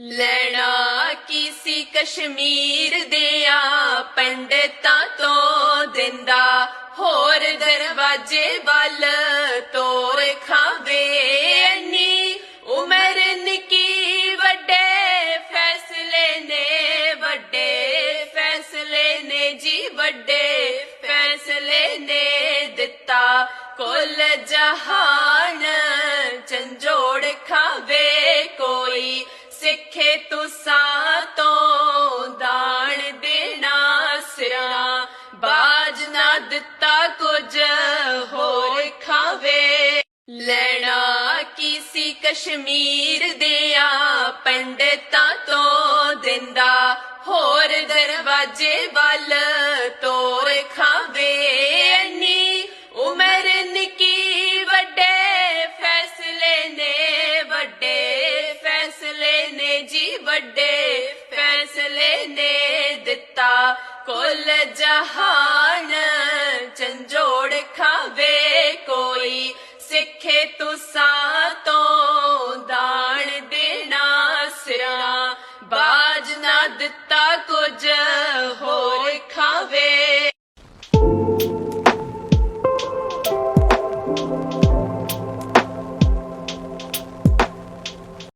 ਲੈਣਾ ਕਿਸੇ ਕਸ਼ਮੀਰ ਦਿਆਂ ਪੰਡਤਾਂ ਤੋਂ ਦਿੰਦਾ ਹੋਰ ਦਰਵਾਜੇ ਵੱਲ ਤੋਰ ਖਾਵੇ ਨੀ। ਉਮਰ ਨਿੱਕੀ ਵੱਡੇ ਫੈਸਲੇ ਨੇ, ਵੱਡੇ ਫੈਸਲੇ ਨੇ ਜੀ, ਵੱਡੇ ਫੈਸਲੇ ਨੇ ਦਿੱਤਾ ਕੁੱਲ ਜਹਾਨ। ਸਿੱਖੇ ਤੁਸਾਂ ਤੋਂ ਦਾਣ ਦੇਣਾ ਸਿਰਾਂ। ਬਾਜ ਨਾ ਦਿੱਤਾ ਕੁਝ ਹੋਰ ਖਾਵੇ। ਲੈਣਾ ਕਿਸੀ ਕਸ਼ਮੀਰ ਦਿਆ, ਪੰਡਤਾਂ ਤੋਂ ਦਿੰਦਾ ਹੋਰ ਦਰਵਾਜੇ ਵੱਲ। ਫੈਸਲੇ ਨੇ ਜੀ ਵੱਡੇ, ਫੈਸਲੇ ਨੇ ਦਿੱਤਾ। ਕੁੱਲ ਜਹਾਨ ਚੰਜੋੜ ਖਾਵੇ ਕੋਈ। ਸਿੱਖੇ ਤੁਸਾਂ ਤੋਂ ਦਾਣ ਦੇਣਾ ਸਿਰਾਂ। ਬਾਜ ਨਾ ਦਿੱਤਾ ਕੁਝ ਹੋ